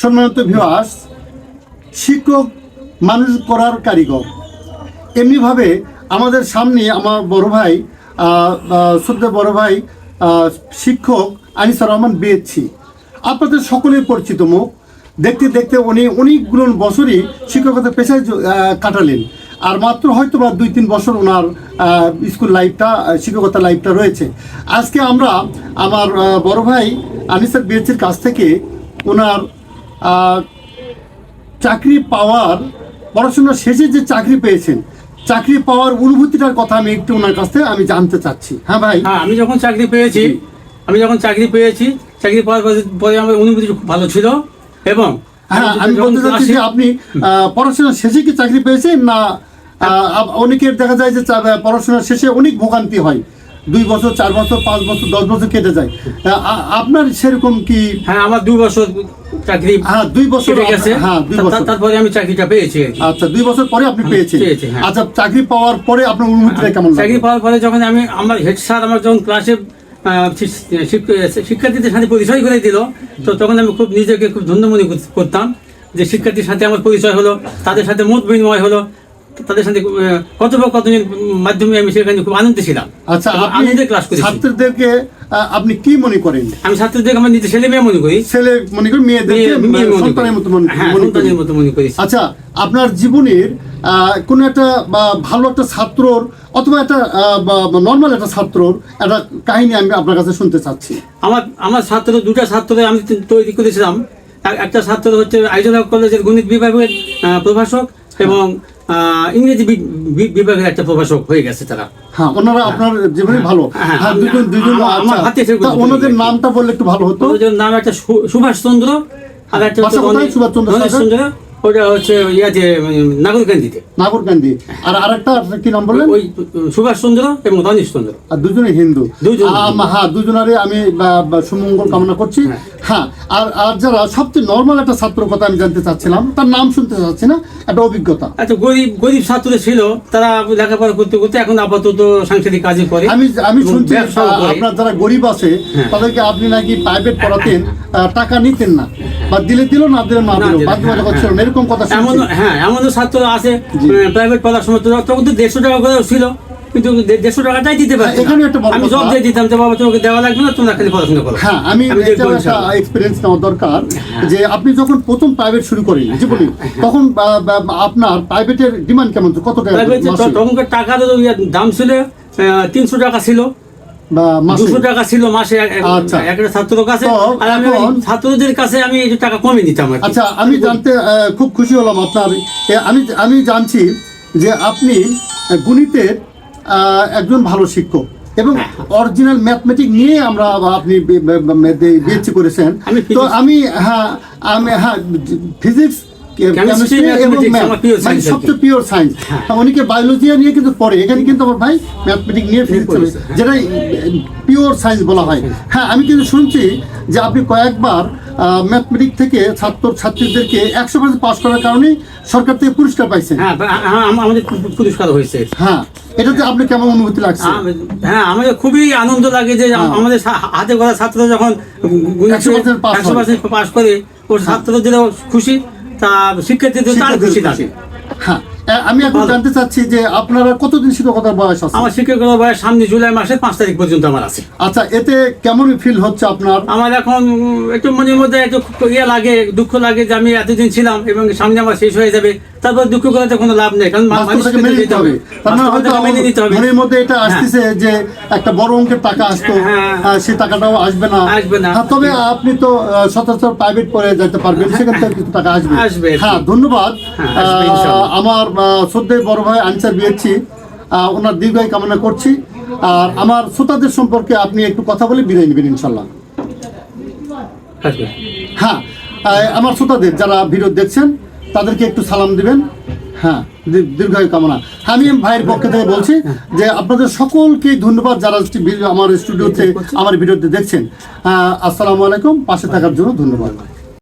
সম্মানিত ভিওয়ার্স শিক্ষক মানুষ করার কারিগর। এমনিভাবে আমাদের সামনে আমার বড় ভাই শ্রদ্ধা বড় ভাই শিক্ষক আনিসুর রহমান বিএসছি আপনাদের সকলেই পরিচিত মুখ। দেখতে দেখতে উনি অনেকগুলো বছরই শিক্ষকতা পেশায় কাটালেন। আর মাত্র হয়তো বা দুই তিন বছর ওনার স্কুল লাইফটা শিক্ষকতা লাইফটা রয়েছে। আজকে আমরা আমার বড় ভাই আনিসার বিএসচির কাছ থেকে ওনার চাকরি পাওয়ার পড়াশোনা শেষে যে চাকরি পেয়েছেন চাকরি পাওয়ার অনুভূতিটার কথা আমি একটু ওনার কাছ থেকে আমি জানতে চাচ্ছি। হ্যাঁ ভাই? হ্যাঁ আমি যখন চাকরি পেয়েছি আমি যখন চাকরি পেয়েছি চাকরি পাওয়ার পরে- আমার অনুভূতি খুব ভালো ছিল এবং হ্যাঁ আমি বলতে চাচ্ছি যে আপনি পড়াশোনা শেষে কি চাকরি পেয়েছেন? না অনেকের দেখা যায় যে পড়াশোনা শেষে অনেক ভোগান্তি হয়। দুই বছর চার বছর পাঁচ বছর দশ বছর কেটে যায়। আপনার সেরকম কি হ্যাঁ আমার দু বছর চাকরি হ্যাঁ দুই বছর গেছে। হ্যাঁ দুই বছর। তারপরে আমি চাকরিটা পেয়েছি আচ্ছা দুই বছর পরে আপনি পেয়েছেন। পেয়েছি, হ্যাঁ। আচ্ছা চাকরি পাওয়ার পরে আপনার অনুভূতিটা কেমন চাকরি পাওয়ার পরে যখন আমি আমার হেড স্যার আমার যখন ক্লাসে শিক্ষার্থীদের সাথে পরিচয় করে দিল তো তখন আমি খুব নিজেকে খুব ধন্য মনে করতাম যে শিক্ষার্থীর সাথে আমার পরিচয় হলো তাদের সাথে মত বিনিময় হলো। তাদের সাথে কথোপকথনের মাধ্যমে আমি সেখানে খুব আনন্দে ছিলাম। আচ্ছা আনন্দে ক্লাস করেছি। ছাত্রদেরকে আপনি কি মনে করেন? আমি ছাত্রদের আমার নিজে ছেলে মেয়ে মনে করি। ছেলে মনে মেয়েদেরকে করি। সন্তানের মতো হ্যাঁ করি সন্তানের মতো মনে করি। আচ্ছা আপনার জীবনের কোনো একটা বা ভালো একটা ছাত্রর অথবা একটা নর্মাল একটা ছাত্রর একটা কাহিনী আমি আপনার কাছে শুনতে চাচ্ছি। আমার আমার ছাত্র দুটা ছাত্র আমি তৈরি করেছিলাম। এক- একটা ছাত্র হচ্ছে আইজলা কলেজের গণিত বিভাগের প্রভাষক এবং ইংরেজি বিভাগের একটা প্রভাষক হয়ে গেছে তারা। হ্যাঁ ওনারা আপনার জীবনে ভালো। হ্যাঁ, হ্যাঁ। দুজন দুজন আমার- আমার আচ্ছা। হাতে ওনাদের নামটা বললে একটু ভালো হতো। ওনাদের নাম একটা সুভাষচন্দ্র আর একটা সুভাষচন্দ্র চন্দ্র। ওটা হচ্ছে ইয়াতে নাগরকান্দিতে। নাগরকান্দি। আর আরেকটা কি নাম বললেন? ওই সুভাষচন্দ্র এবং রণেশ চন্দ্র। আর দুজনে হিন্দু। হ্যাঁ দুজনারে আমি সুমঙ্গল কামনা করছি। হ্যাঁ। আর আর যারা সবচেয়ে নর্মাল একটা ছাত্র কথা আমি জানতে চাচ্ছিলাম তার নাম শুনতে চাচ্ছি না একটা অভিজ্ঞতা। আচ্ছা গরিব গরিব ছাত্র ছিল তারা লেখাপড়া করতে করতে এখন আপাতত সাংসারিক কাজে করে আমি আমি শুনছি আপনার যারা গরিব আছে হ্যাঁ। তাদেরকে আপনি নাকি প্রাইভেট পড়াতেন টাকা নিতেন না বা দিলে দিল না দিলে না দিল দিলে, বাধ্য হ্যাঁ, করছিল হ্যাঁ। এরকম কথা এমন হ্যাঁ এমনও ছাত্র আছে প্রাইভেট পড়ার সময় তখন তো দেড়শো টাকা করে ছিল কিন্তু দেড়শো টাকাটাই দিতে পারছি হ্যাঁ, এখানে একটা আমি জব দিয়ে দিতাম যে বাবা তোমাকে দেওয়া লাগবে না তোমরা খালি পড়াশোনা করো। হ্যাঁ আমি এক্সপিরিয়েন্স নেওয়া দরকার যে আপনি যখন প্রথম প্রাইভেট শুরু করেন জীবনে তখন বা- বা- বা আপনার প্রাইভেটের ডিমান্ড কেমন? কত টাকা তখনকার টাকার দাম ছিল তিনশো টাকা ছিল দুশো টাকা ছিল মাসে আচ্ছা। একটা ছাত্রের কাছে। আর আমি ছাত্রদের কাছে আমি টাকা কমে দিতাম আচ্ছা আমি জানতে খুব খুশি হলাম আপনার। আমি আমি জানছি যে আপনি গণিতের একজন ভালো শিক্ষক এবং অরিজিনাল ম্যাথমেটিক নিয়ে আমরা আপনি বিএসসি করেছেন। তো আমি হ্যাঁ আমি হ্যাঁ ফিজিক্স কি। সবচেয়ে পিওর সায়েন্স অনেকে বায়োলজি নিয়ে কিন্তু পড়ে। এখানে কিন্তু আমার ভাই ম্যাথমেটিক নিয়ে ফিজিক্স যেটা পিওর সায়েন্স বলা হয়। হ্যাঁ আমি কিন্তু শুনছি যে আপনি কয়েকবার ম্যাথমেটিক থেকে ছাত্র ছাত্রীদেরকে একশো পার্সেন্ট পাস করার কারণে সরকার থেকে পুরস্কার পাইছেন। হ্যাঁ হ্যাঁ, আমাদের পুরস্কার হয়েছে। হ্যাঁ এটাতে আপনার কেমন অনুভূতি লাগছে? হ্যাঁ আমাদের খুবই আনন্দ লাগে যে হ্যাঁ। আমাদের হাতে গড়া ছাত্র যখন একশো হয়। পার্সেন্ট পাস করে ওর ছাত্রদেরও খুশি। তা শিক্ষার্থীদের তার খুশি। হ্যাঁ। আমি এখন জানতে চাচ্ছি যে আপনারা কতদিন শিক্ষকতার বয়স আছে? আমার শিক্ষকের বয়স সামনে জুলাই মাসের পাঁচ তারিখ পর্যন্ত আমার আছে। আচ্ছা এতে কেমন ফিল হচ্ছে আপনার? আমার এখন একটু মনের মধ্যে একটু ইয়ে লাগে দুঃখ লাগে যে আমি এতদিন ছিলাম এবং সামনে আমার শেষ হয়ে যাবে। তারপর দুঃখ করাতে কোনো লাভ নেই কারণ মানুষকে মেনে নিতে হবে। মানে মেনে নিতে হবে। মনের মধ্যে এটা আসতেছে যে একটা বড় অঙ্কের টাকা আসতো হ্যাঁ। আহ, সে টাকাটাও আসবে না। আসবে না। হ্যাঁ, তবে আপনি তো সচরাচর প্রাইভেট পড়ে যেতে পারবেন সেখান থেকে কিছু টাকা আসবে। আসবে। হ্যাঁ ধন্যবাদ। হ্যাঁ, আমার শ্রদ্ধেয় বড় ভাই আনসার বিয়েছি ওনার দীর্ঘায় কামনা করছি। আর আমার শ্রোতাদের সম্পর্কে আপনি একটু কথা বলে বিদায় নেবেন ইনশাল্লাহ হ্যাঁ আমার শ্রোতাদের যারা ভিডিও দেখছেন, তাদেরকে একটু সালাম দিবেন। হ্যাঁ দীর্ঘায়ু কামনা। আমি ভাইয়ের পক্ষ থেকে বলছি যে আপনাদের সকলকে ধন্যবাদ যারা আমার স্টুডিওতে, আমার ভিডিওতে দেখছেন। আসসালামু আলাইকুম, পাশে থাকার জন্য ধন্যবাদ।